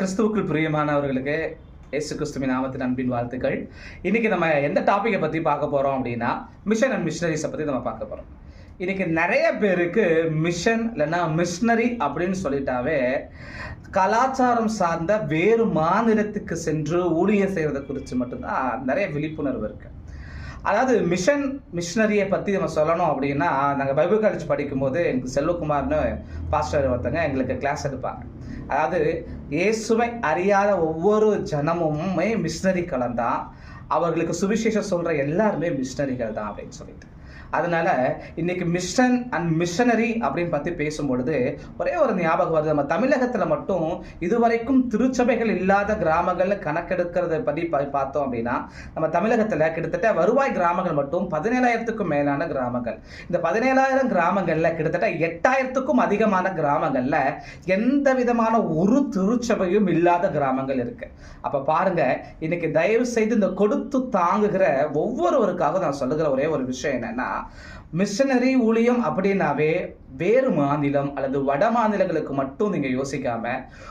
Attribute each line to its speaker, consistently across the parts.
Speaker 1: கிறிஸ்துவுக்குள் பிரியமானவர்களுக்கு இயேசு கிறிஸ்துவின் நாமத்தின் அன்பின் வாழ்த்துக்கள். இன்னைக்கு நம்ம எந்த டாப்பிக்கை பற்றி பார்க்க போகிறோம் அப்படின்னா மிஷன் அண்ட் மிஷினரிஸை பற்றி நம்ம பார்க்க போகிறோம் இன்னைக்கு நிறைய பேருக்கு மிஷன் இல்லைன்னா மிஷினரி அப்படின்னு சொல்லிட்டாவே கலாச்சாரம் சார்ந்த வேறு மாநிலத்துக்கு சென்று ஊழியம் செய்கிறத குறித்து மட்டும்தான் நிறைய விழிப்புணர்வு இருக்குது அதாவது மிஷன் மிஷினரியை பற்றி நம்ம சொல்லணும் அப்படின்னா நாங்கள் பைபிள் காலேஜ் படிக்கும்போது எனக்கு செல்வகுமார்னு பாஸ்டர் ஒருத்தங்க எங்களுக்கு கிளாஸ் எடுப்பாங்க. அதாவது இயேசுவை அறியாத ஒவ்வொரு ஜனமுமே மிஷினரி கலந்தான் அவர்களுக்கு சுவிசேஷம் சொல்கிற எல்லாருமே மிஷினரிகள் தான் அப்படின்னு சொல்லிட்டு. அதனால இன்னைக்கு மிஷன் அண்ட் மிஷனரி அப்படின்னு பற்றி பேசும்பொழுது ஒரே ஒரு ஞாபகம் வருது. நம்ம தமிழகத்தில் மட்டும் இதுவரைக்கும் திருச்சபைகள் இல்லாத கிராமங்கள்ல கணக்கெடுக்கிறத பற்றி பார்த்தோம் அப்படின்னா நம்ம தமிழகத்தில் கிட்டத்தட்ட வருவாய் கிராமங்கள் மட்டும் பதினேழாயிரத்துக்கும் மேலான கிராமங்கள். இந்த பதினேழாயிரம் கிராமங்களில் கிட்டத்தட்ட எட்டாயிரத்துக்கும் அதிகமான கிராமங்களில் எந்த விதமான ஒரு திருச்சபையும் இல்லாத கிராமங்கள் இருக்கு. அப்போ பாருங்க இன்னைக்கு தயவு செய்து இந்த கொடுத்து தாங்குகிற ஒவ்வொருவருக்காக நான் சொல்லுகிற ஒரே ஒரு விஷயம் என்னன்னா மிஷனரி ஊழியம் அப்படின்னாவே வேறு மாநிலம் அல்லது வட மாநிலங்களுக்கு மட்டும் நீங்கள் யோசிக்காம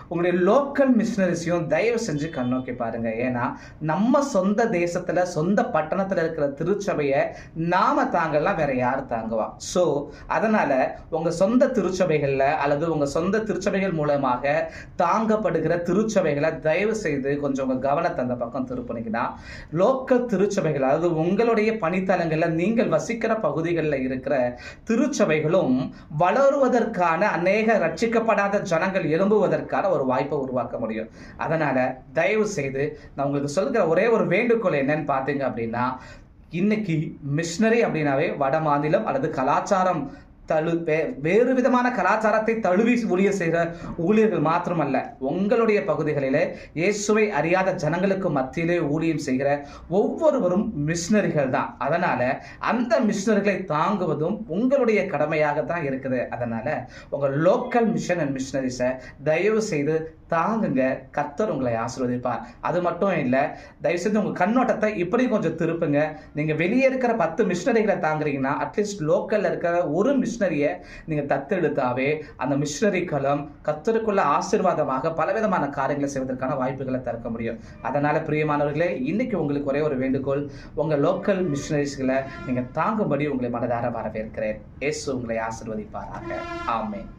Speaker 1: உங்களுடைய லோக்கல் மிஷினரிஸையும் தயவு செஞ்சு கண்ணோக்கி பாருங்க. ஏன்னா நம்ம சொந்த தேசத்துல சொந்த பட்டணத்துல இருக்கிற திருச்சபையை நாம தாங்கலாம் வேற யார் தாங்குவா? ஸோ அதனால உங்க சொந்த திருச்சபைகள்ல அல்லது உங்க சொந்த திருச்சபைகள் மூலமாக தாங்கப்படுகிற திருச்சபைகளை தயவு செய்து கொஞ்சம் உங்க கவனத்தை அந்த பக்கம் திருப்பினீங்கன்னா லோக்கல் திருச்சபைகள் அதாவது உங்களுடைய பணித்தலங்கள்ல நீங்கள் வசிக்கிற பகுதிகளில் இருக்கிற திருச்சபைகளும் வளருவதற்கான அநேக ரட்சிக்கப்படாத ஜனங்கள் எழும்புவதற்கான ஒரு வாய்ப்பை உருவாக்க முடியும். அதனால தயவு செய்து நான் உங்களுக்கு சொல்கிற ஒரே ஒரு வேண்டுகோள் என்னன்னு பார்த்தீங்க அப்படின்னா இன்னைக்கு மிஷினரி அப்படின்னாவே வட மாநிலம் அல்லது கலாச்சாரம் தழு வே- வேறு விதமான கலாச்சாரத்தை தழுவி ஊழியர் செய்கிற ஊழியர்கள் மாத்திரமல்ல உங்களுடைய பகுதிகளிலே இயேசுவை அறியாத ஜனங்களுக்கு மத்தியிலே ஊழியம் செய்கிற ஒவ்வொருவரும் மிஷினரிகள் தான். அதனால அந்த மிஷினர்களை தாங்குவதும் உங்களுடைய கடமையாக தான் இருக்குது. அதனால உங்க லோக்கல் மிஷன் அண்ட் மிஷினரிஸை தயவு செய்து தாங்குங்க. கர்த்தர் உங்களை ஆசீர்வதிப்பார். அது மட்டும் இல்லை தயவு செய்து உங்க கண்ணோட்டத்தை இப்படி கொஞ்சம் திருப்புங்க. நீங்க வெளியே இருக்கிற பத்து மிஷினரிகளை தாங்குறீங்கன்னா அட்லீஸ்ட் லோக்கல்ல இருக்கிற ஒரு மிஷினரியை நீங்க தத்தெடுத்தாவே அந்த மிஷினரி களம் கத்தருக்குள்ள ஆசீர்வாதமாக பலவிதமான காரியங்களை செய்வதற்கான வாய்ப்புகளை திறக்க முடியும். அதனால பிரியமானவர்களே இன்னைக்கு உங்களுக்கு ஒரே ஒரு வேண்டுகோள் உங்க லோக்கல் மிஷினரிஸ்களை நீங்க தாங்கும்படி உங்களை மனதார வரவேற்கிறேன். இயேசு உங்களை ஆசிர்வதிப்பாராக. ஆமேன்.